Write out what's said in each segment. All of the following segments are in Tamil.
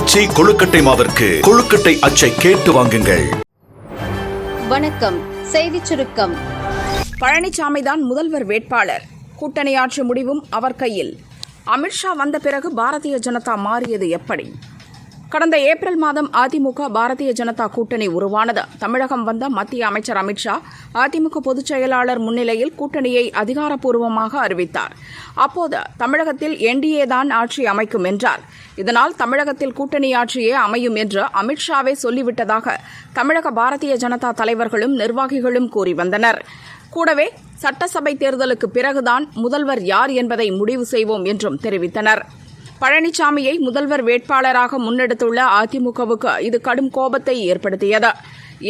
ஆச்சி கொழுக்கட்டை மாவிற்கு கொழுக்கட்டை அச்சை கேட்டு வாங்குங்கள். வணக்கம். செய்திச் சுருக்கம். பழனிசாமிதான் முதல்வர் வேட்பாளர். கூட்டணி ஆட்சி முடிவும் அவர் கையில். அமித்ஷா வந்த பிறகு பாரதிய ஜனதா மாறியது எப்படி? கடந்த ஏப்ரல் மாதம் அதிமுக பாரதிய ஜனதா கூட்டணி உருவானது. தமிழகம் வந்த மத்திய அமைச்சர் அமித்ஷா அதிமுக பொதுச் செயலாளர் முன்னிலையில் கூட்டணியை அதிகாரப்பூர்வமாக அறிவித்தார். அப்போது தமிழகத்தில் என்டிஏ தான் ஆட்சி அமைக்கும் என்றார். இதனால் தமிழகத்தில் கூட்டணி ஆட்சியே அமையும் என்று அமித்ஷாவே சொல்லிவிட்டதாக தமிழக பாரதிய ஜனதா தலைவர்களும் நிர்வாகிகளும் கூறி வந்தனர். கூடவே சட்டசபை தேர்தலுக்கு பிறகுதான் முதல்வர் யார் என்பதை முடிவு செய்வோம் என்றும் தெரிவித்தனர். பழனிசாமியை முதல்வர் வேட்பாளராக முன்னெடுத்துள்ள அதிமுகவுக்கு இது கடும் கோபத்தை ஏற்படுத்தியது.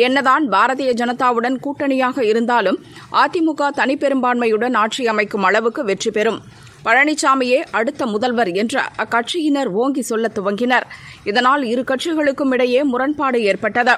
என்னதான் பாரதிய ஜனதாவுடன் கூட்டணியாக இருந்தாலும் அதிமுக தனிப்பெரும்பான்மையுடன் ஆட்சி அமைக்கும் அளவுக்கு வெற்றி பெறும். பழனிசாமியே அடுத்த முதல்வர் என்று அக்கட்சியினர் ஓங்கி சொல்ல துவங்கினர். இதனால் இரு கட்சிகளுக்கும் இடையே முரண்பாடு ஏற்பட்டது.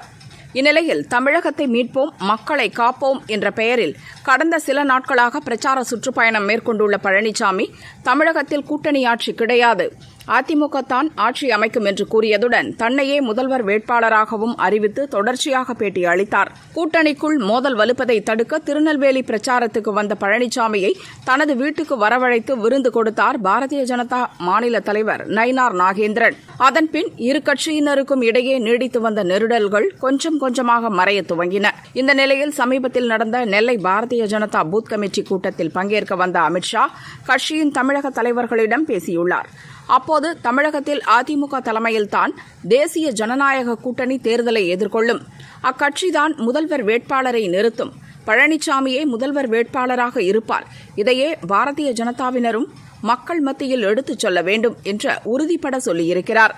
இந்நிலையில் தமிழகத்தை மீட்போம் மக்களை காப்போம் என்ற பெயரில் கடந்த சில நாட்களாக பிரச்சார சுற்றுப்பயணம் மேற்கொண்டுள்ள பழனிசாமி தமிழகத்தில் கூட்டணி ஆட்சி கிடையாது. அதிமுக தான் ஆட்சி அமைக்கும் என்று கூறியதுடன் தன்னையே முதல்வர் வேட்பாளராகவும் அறிவித்து தொடர்ச்சியாக பேட்டி அளித்தார். கூட்டணிக்குள் மோதல் வலுப்பதை தடுக்க திருநெல்வேலி பிரச்சாரத்துக்கு வந்த பழனிசாமியை தனது வீட்டுக்கு வரவழைத்து விருந்து கொடுத்தார் பாரதிய ஜனதா மாநில தலைவர் நயினார் நாகேந்திரன். அதன்பின் இரு கட்சியினருக்கும் இடையே நீடித்து வந்த நெருடல்கள் கொஞ்சம் கொஞ்சமாக மறைய துவங்கின. இந்த நிலையில் சமீபத்தில் நடந்த நெல்லை பாரதிய ஜனதா பூத் கமிட்டி கூட்டத்தில் பங்கேற்க வந்த அமித்ஷா கட்சியின் தமிழக தலைவர்களிடம் பேசியுள்ளார். அப்போது தமிழகத்தில் அதிமுக தலைமையில்தான் தேசிய ஜனநாயக கூட்டணி தேர்தலை எதிர்கொள்ளும். அக்கட்சிதான் முதல்வர் வேட்பாளரை நிறுத்தும். பழனிசாமியே முதல்வர் வேட்பாளராக இருப்பார். இதையே பாரதிய ஜனதாவினரும் மக்கள் மத்தியில் எடுத்துச் சொல்ல வேண்டும் என்ற உறுதிப்பட சொல்லியிருக்கிறார்.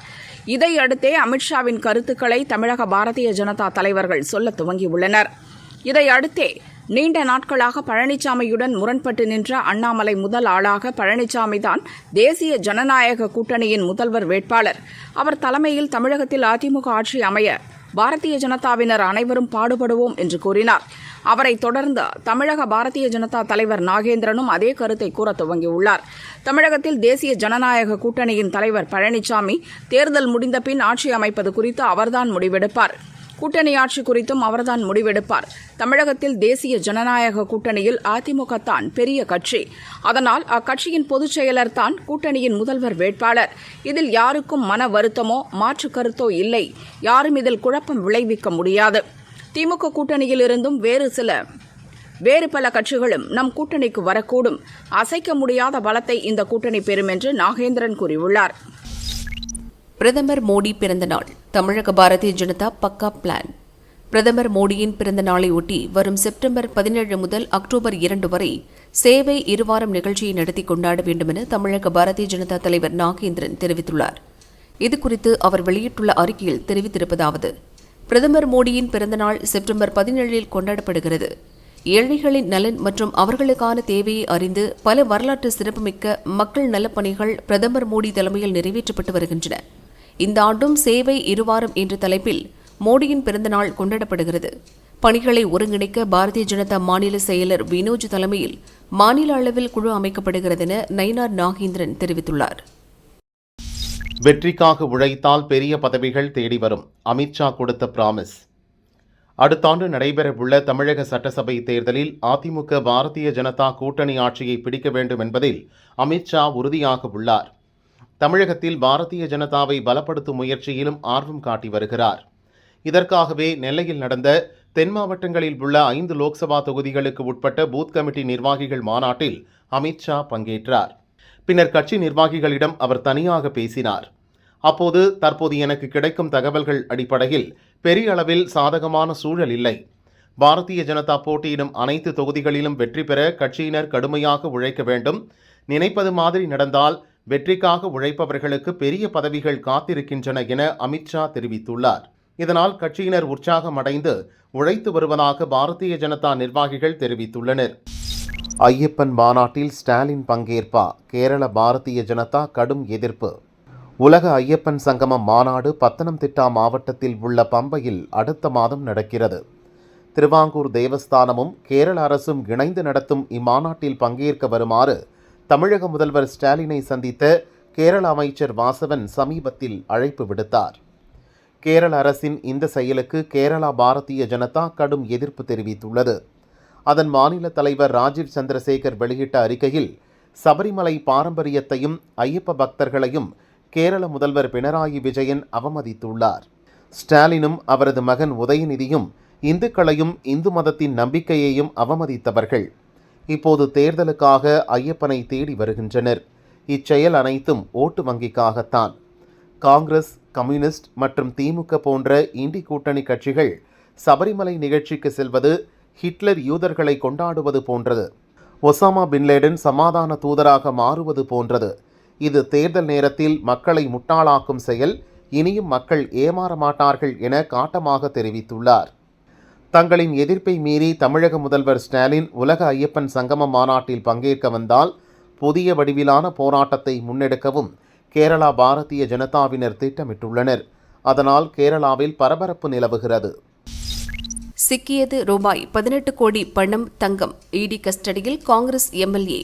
இதையடுத்தே அமித்ஷாவின் கருத்துக்களை தமிழக பாரதிய ஜனதா தலைவர்கள் சொல்ல துவங்கியுள்ளனர். இதையடுத்தே நீண்ட நாட்களாக பழனிசாமியுடன் முரண்பட்டு நின்ற அண்ணாமலை முதல் ஆளாக பழனிசாமிதான் தேசிய ஜனநாயக கூட்டணியின் முதல்வர் வேட்பாளர். அவர் தலைமையில் தமிழகத்தில் அதிமுக ஆட்சி அமைய பாரதிய ஜனதாவினர் அனைவரும் பாடுபடுவோம் என்று கூறினார். அவரை தொடர்ந்து தமிழக பாரதிய ஜனதா தலைவர் நாகேந்திரனும் அதே கருத்தை கூற துவங்கியுள்ளார். தமிழகத்தில் தேசிய ஜனநாயக கூட்டணியின் தலைவர் பழனிசாமி தேர்தல் முடிந்த பின் ஆட்சி அமைப்பது குறித்து அவர்தான் முடிவெடுப்பார். கூட்டணி ஆட்சி குறித்தும் அவர்தான் முடிவெடுப்பார். தமிழகத்தில் தேசிய ஜனநாயக கூட்டணியில் அதிமுக தான் பெரிய கட்சி. அதனால் அக்கட்சியின் பொதுச் செயலர் தான் கூட்டணியின் முதல்வர் வேட்பாளர். இதில் யாருக்கும் மன வருத்தமோ மாற்று கருத்தோ இல்லை. யாரும் இதில் குழப்பம் விளைவிக்க முடியாது. திமுக கூட்டணியில் இருந்தும் வேறு சில வேறு பல கட்சிகளும் நம் கூட்டணிக்கு வரக்கூடும். அசைக்க முடியாத பலத்தை இந்த கூட்டணி பெறும் என்று நாகேந்திரன் கூறியுள்ளார். பிரதமர் மோடி பிறந்த நாள். தமிழக பாரதிய ஜனதா பக்கா பிளான். பிரதமர் மோடியின் பிறந்த நாளை ஒட்டி வரும் செப்டம்பர் பதினேழு முதல் அக்டோபர் இரண்டு வரை சேவை இருவாரம் நிகழ்ச்சியை நடத்தி கொண்டாட வேண்டுமென தமிழக பாரதிய ஜனதா தலைவர் நாகேந்திரன் தெரிவித்துள்ளார். இதுகுறித்து அவர் வெளியிட்டுள்ள அறிக்கையில் தெரிவித்திருப்பதாவது பிரதமர் மோடியின் பிறந்தநாள் செப்டம்பர் பதினேழில் கொண்டாடப்படுகிறது. ஏழைகளின் நலன் மற்றும் அவர்களுக்கான தேவையை அறிந்து பல வரலாற்று சிறப்புமிக்க மக்கள் நலப்பணிகள் பிரதமர் மோடி தலைமையில் நிறைவேற்றப்பட்டு வருகின்றன. இந்த ஆண்டும் சேவை இருவாரம் என்ற தலைப்பில் மோடியின் பிறந்தநாள் கொண்டாடப்படுகிறது. பணிகளை ஒருங்கிணைக்க பாரதிய ஜனதா மாநில செயலர் வினோஜ் தலைமையில் மாநில அளவில் குழு அமைக்கப்படுகிறது என நயினார் நாகேந்திரன் தெரிவித்துள்ளார். வெற்றிக்காக உழைத்தால் பெரிய பதவிகள் தேடி வரும். அமித்ஷா கொடுத்த பிராமிஸ் அடுத்த ஆண்டு நடைபெறவுள்ள தமிழக சட்டசபை தேர்தலில் அதிமுக பாரதிய ஜனதா கூட்டணி ஆட்சியை பிடிக்க வேண்டும் என்பதில் அமித்ஷா உறுதியாக உள்ளார். தமிழகத்தில் பாரதிய ஜனதாவை பலப்படுத்தும் முயற்சியிலும் ஆர்வம் காட்டி வருகிறார். இதற்காகவே நெல்லையில் நடந்த தென் மாவட்டங்களில் உள்ள ஐந்து லோக்சபா தொகுதிகளுக்கு உட்பட்ட பூத் கமிட்டி நிர்வாகிகள் மாநாட்டில் அமித்ஷா பங்கேற்றார். பின்னர் கட்சி நிர்வாகிகளிடம் அவர் தனியாக பேசினார். அப்போது தற்போது எனக்கு கிடைக்கும் தகவல்கள் அடிப்படையில் பெரிய அளவில் சாதகமான சூழல் இல்லை. பாரதிய ஜனதா போட்டியிடும் அனைத்து தொகுதிகளிலும் வெற்றி பெற கட்சியினர் கடுமையாக உழைக்க வேண்டும். நினைப்பது மாதிரி நடந்தால் வெற்றிக்காக உழைப்பவர்களுக்கு பெரிய பதவிகள் காத்திருக்கின்றன என அமித்ஷா தெரிவித்துள்ளார். இதனால் கட்சியினர் உற்சாகம் அடைந்து உழைத்து வருவதாக பாரதிய ஜனதா நிர்வாகிகள் தெரிவித்துள்ளனர். ஐயப்பன் மாநாட்டில் ஸ்டாலின் பங்கேற்பா கேரள பாரதிய ஜனதா கடும் எதிர்ப்பு. உலக ஐயப்பன் சங்கமம் மாநாடு பத்தனம்திட்டா மாவட்டத்தில் உள்ள பம்பையில் அடுத்த மாதம் நடக்கிறது. திருவாங்கூர் தேவஸ்தானமும் கேரள அரசும் இணைந்து நடத்தும் இம்மாநாட்டில் பங்கேற்க வருமாறு தமிழக முதல்வர் ஸ்டாலினை சந்தித்த கேரள அமைச்சர் வாசவன் சமீபத்தில் அழைப்பு விடுத்தார். கேரள அரசின் இந்த செயலுக்கு கேரளா பாரதிய ஜனதா கடும் எதிர்ப்பு தெரிவித்துள்ளது. அதன் மாநில தலைவர் ராஜீவ் சந்திரசேகர் வெளியிட்ட அறிக்கையில் சபரிமலை பாரம்பரியத்தையும் ஐயப்ப பக்தர்களையும் கேரள முதல்வர் பினராயி விஜயன் அவமதித்துள்ளார். ஸ்டாலினும் அவரது மகன் உதயநிதியும் இந்துக்களையும் இந்து மதத்தின் நம்பிக்கையையும் அவமதித்தவர்கள். இப்போது தேர்தலுக்காக ஐயப்பனை தேடி வருகின்றனர். இச்செயல் அனைத்தும் ஓட்டு வங்கிக்காகத்தான். காங்கிரஸ் கம்யூனிஸ்ட் மற்றும் திமுக போன்ற இந்தி கூட்டணி கட்சிகள் சபரிமலை நிகழ்ச்சிக்கு செல்வது ஹிட்லர் யூதர்களை கொண்டாடுவது போன்றது. ஒசாமா பின்லேடன் சமாதான தூதராக மாறுவது போன்றது. இது தேர்தல் நேரத்தில் மக்களை முட்டாளாக்கும் செயல் இனியும் மக்கள் ஏமாற மாட்டார்கள் என காட்டமாக தெரிவித்துள்ளார். தங்களின் எதிர்ப்பை மீறி தமிழக முதல்வர் ஸ்டாலின் உலக ஐயப்பன் சங்கம மாநாட்டில் பங்கேற்க வந்தால் புதிய வடிவிலான போராட்டத்தை முன்னெடுக்கவும் கேரளா பாரதிய ஜனதாவினர் திட்டமிட்டுள்ளனர். அதனால் கேரளாவில் பரபரப்பு நிலவுகிறது. சிக்கியது ரூபாய் பதினெட்டு கோடி பணம் தங்கம் இடி கஸ்டடியில் காங்கிரஸ் எம்எல்ஏ.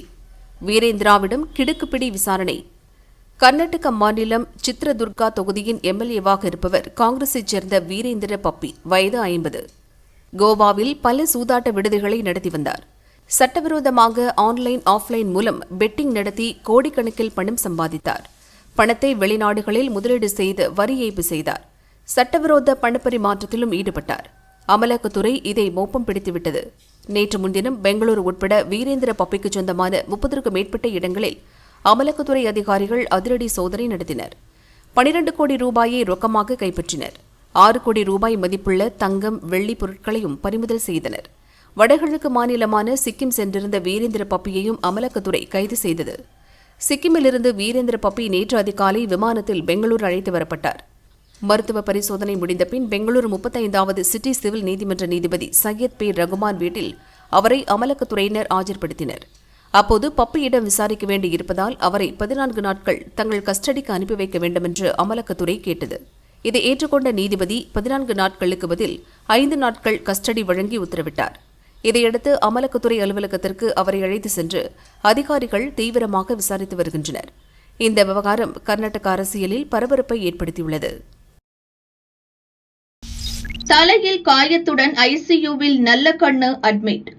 வீரேந்திராவிடம் கிடுக்குப்பிடி விசாரணை. கர்நாடக மாநிலம் சித்ரதுர்கா தொகுதியின் எம்எல்ஏவாக இருப்பவர் காங்கிரஸைச் சேர்ந்த வீரேந்திர பப்பி வயது ஐம்பது. கோவாவில் பல சூதாட்ட விடுதிகளை நடத்தி வந்தார். சட்டவிரோதமாக ஆன்லைன் ஆஃப்லைன் மூலம் பெட்டிங் நடத்தி கோடிக்கணக்கில் பணம் சம்பாதித்தார். பணத்தை வெளிநாடுகளில் முதலீடு செய்து வரி ஏய்ப்பு செய்தார். சட்டவிரோத பணப்பரிமாற்றத்திலும் ஈடுபட்டார். அமலாக்கத்துறை இதை மோப்பம் பிடித்துவிட்டது. நேற்று முன்தினம் பெங்களூரு உட்பட வீரேந்திர பப்பிக்கு சொந்தமான முப்பதற்கும் மேற்பட்ட இடங்களில் அமலாக்கத்துறை அதிகாரிகள் அதிரடி சோதனை நடத்தினர். பனிரண்டு கோடி ரூபாயை ரொக்கமாக கைப்பற்றினர். ஆறு கோடி ரூபாய் மதிப்புள்ள தங்கம் வெள்ளி பொருட்களையும் பறிமுதல் செய்தனர். வடகிழக்கு மாநிலமான சிக்கிம் சென்றிருந்த வீரேந்திர பப்பியையும் அமலாக்கத்துறை கைது செய்தது. சிக்கிமிலிருந்து வீரேந்திர பப்பி நேற்று அதிகாலை விமானத்தில் பெங்களூர் அழைத்து வரப்பட்டார். மருத்துவ பரிசோதனை முடிந்த பின் பெங்களூரு முப்பத்தைந்தாவது சிட்டி சிவில் நீதிமன்ற நீதிபதி சையத் பே. ரகுமான் வீட்டில் அவரை அமலாக்கத்துறையினர் ஆஜர்படுத்தினர். அப்போது பப்பியிடம் விசாரிக்க வேண்டியிருப்பதால் அவரை பதினான்கு நாட்கள் தங்கள் கஸ்டடிக்கு அனுப்பி வைக்க வேண்டுமென்று அமலாக்கத்துறை கேட்டது. இதை ஏற்றுக்கொண்ட நீதிபதி பதினான்கு நாட்களுக்கு பதில் ஐந்து நாட்கள் கஸ்டடி வழங்கி உத்தரவிட்டார். இதையடுத்து அமலாக்கத்துறை அலுவலகத்திற்கு அவரை அழைத்து சென்று அதிகாரிகள் தீவிரமாக விசாரித்து வருகின்றனர். இந்த விவகாரம் கர்நாடக அரசியலில் பரபரப்பை ஏற்படுத்தியுள்ளது. தலையில் காயத்துடன் ஐசியூவில் நல்ல கண்ணு அட்மிட்.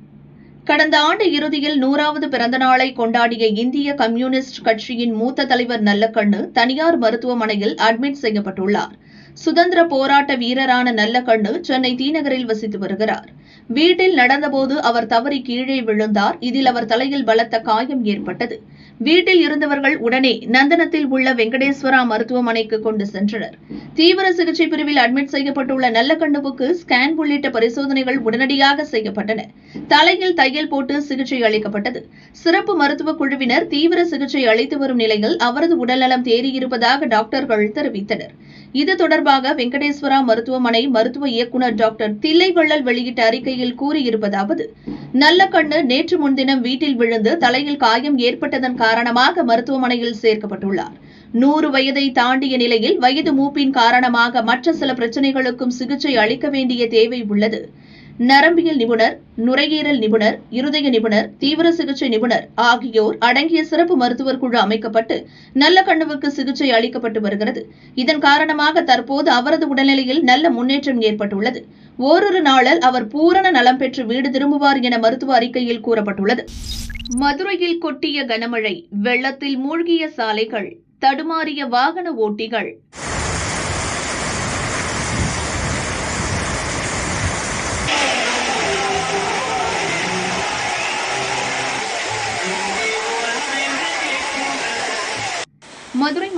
கடந்த ஆண்டு இறுதியில் நூறாவது பிறந்த நாளை கொண்டாடிய இந்திய கம்யூனிஸ்ட் கட்சியின் மூத்த தலைவர் நல்லக்கண்ணு தனியார் மருத்துவமனையில் அட்மிட் செய்யப்பட்டுள்ளார். சுதந்திர போராட்ட வீரரான நல்லக்கண்ணு சென்னை தீநகரில் வசித்து வருகிறார். வீட்டில் நடந்தபோது அவர் தவறி கீழே விழுந்தார். இதில் அவர் தலையில் பலத்த காயம் ஏற்பட்டது. வீட்டில் இருந்தவர்கள் உடனே நந்தனத்தில் உள்ள வெங்கடேஸ்வரா மருத்துவமனைக்கு கொண்டு சென்றனர். தீவிர சிகிச்சை பிரிவில் அட்மிட் செய்யப்பட்டுள்ள நல்லக்கண்ணுவுக்கு ஸ்கேன் உள்ளிட்ட பரிசோதனைகள் உடனடியாக செய்யப்பட்டன. தலையில் தையல் போட்டு சிகிச்சை அளிக்கப்பட்டது. சிறப்பு மருத்துவ குழுவினர் தீவிர சிகிச்சை அளித்து வரும் நிலையில் அவரது உடல்நலம் தேறியிருப்பதாக டாக்டர்கள் தெரிவித்தனர். இது தொடர்பாக வெங்கடேஸ்வரா மருத்துவமனை மருத்துவ இயக்குநர் டாக்டர் தில்லைவள்ளல் வெளியிட்ட அறிக்கையில் கூறியிருப்பதாவது கண்ணு நேற்று முன்தினம் வீட்டில் விழுந்து தலையில் காயம் ஏற்பட்டதன் காரணமாக மருத்துவமனையில் சேர்க்கப்பட்டுள்ளார். நூறு வயதை தாண்டிய நிலையில் வயது மூப்பின் காரணமாக மற்ற சில பிரச்சனைகளுக்கும் சிகிச்சை அளிக்க வேண்டிய தேவை உள்ளது. நரம்பியல் நிபுணர் நுரையீரல் நிபுணர் இருதய நிபுணர் தீவிர சிகிச்சை நிபுணர் ஆகியோர் அடங்கிய சிறப்பு மருத்துவர் குழு அமைக்கப்பட்டு நல்ல கண்ணுவுக்கு சிகிச்சை அளிக்கப்பட்டு வருகிறது. இதன் காரணமாக தற்போது அவரது உடல்நிலையில் நல்ல முன்னேற்றம் ஏற்பட்டுள்ளது. ஓரிரு நாளில் அவர் பூரண நலம் பெற்று வீடு திரும்புவார் என மருத்துவ அறிக்கையில் கூறப்பட்டுள்ளது. மதுரையில் கொட்டிய கனமழை வெள்ளத்தில் மூழ்கிய சாலைகள் தடுமாறிய வாகன ஓட்டிகள்.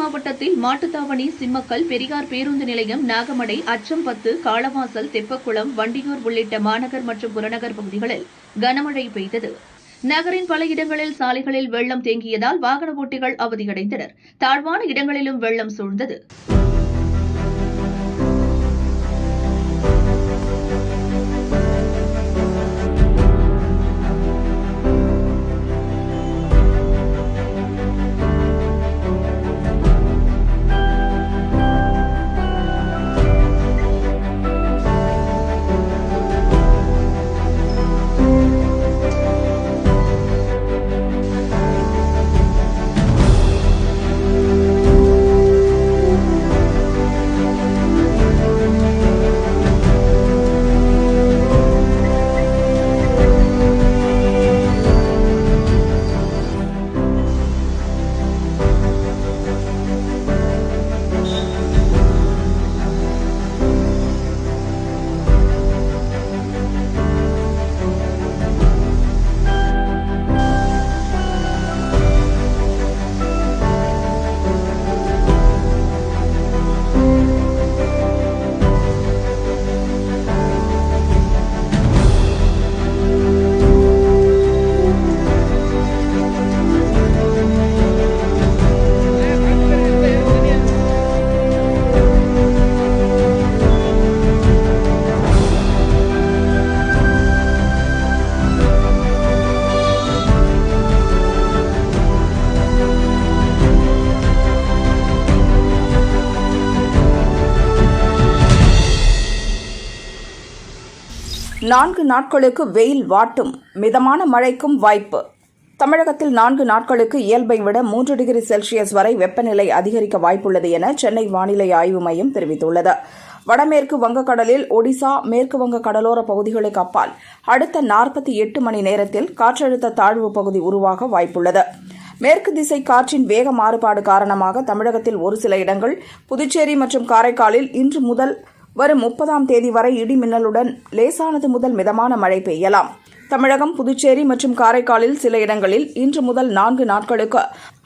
மாவட்டத்தில் மாட்டுத்தாவணி சிம்மக்கல் பெரியார் பேருந்து நிலையம் நாகமடை அச்சம்பத்து காளவாசல் தெப்பக்குளம் வண்டியூர் உள்ளிட்ட மாநகர் மற்றும் புறநகர் பகுதிகளில் கனமழை பெய்தது. நகரின் பல இடங்களில் சாலைகளில் வெள்ளம் தேங்கியதால் வாகன ஓட்டிகள் அவதியடைந்தனர். தாழ்வான இடங்களிலும் வெள்ளம் சூழ்ந்தது. நான்கு நாட்களுக்கு வெயில் வாட்டும். மிதமான மழைக்கும் வாய்ப்பு. தமிழகத்தில் நான்கு நாட்களுக்கு இயல்பை விட மூன்று டிகிரி செல்சியஸ் வரை வெப்பநிலை அதிகரிக்க வாய்ப்புள்ளது என சென்னை வானிலை ஆய்வு மையம் தெரிவித்துள்ளது. வடமேற்கு வங்கக்கடலில் ஒடிசா மேற்கு வங்க கடலோர பகுதிகளுக்கு அப்பால் அடுத்த நாற்பத்தி எட்டு மணி நேரத்தில் காற்றழுத்த தாழ்வு பகுதி உருவாக வாய்ப்புள்ளது. மேற்கு திசை காற்றின் வேக மாறுபாடு காரணமாக தமிழகத்தில் ஒரு சில இடங்கள் புதுச்சேரி மற்றும் காரைக்காலில் இன்று முதல் வரும் முப்பதாம் தேதி வரை இடி மின்னலுடன் லேசானது முதல் மிதமான மழை பெய்யலாம். தமிழகம் புதுச்சேரி மற்றும் காரைக்காலில் சில இடங்களில் இன்று முதல் நான்கு நாட்களுக்கு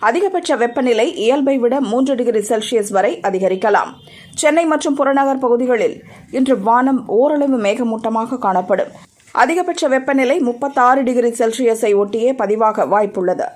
அதிகபட்ச வெப்பநிலை இயல்பை விட மூன்று டிகிரி செல்சியஸ் வரை அதிகரிக்கலாம். சென்னை மற்றும் புறநகர் பகுதிகளில் இன்று வானம் ஓரளவு மேகமூட்டமாக காணப்படும். அதிகபட்ச வெப்பநிலை முப்பத்தாறு டிகிரி செல்சியஸை ஒட்டியே பதிவாக வாய்ப்புள்ளது.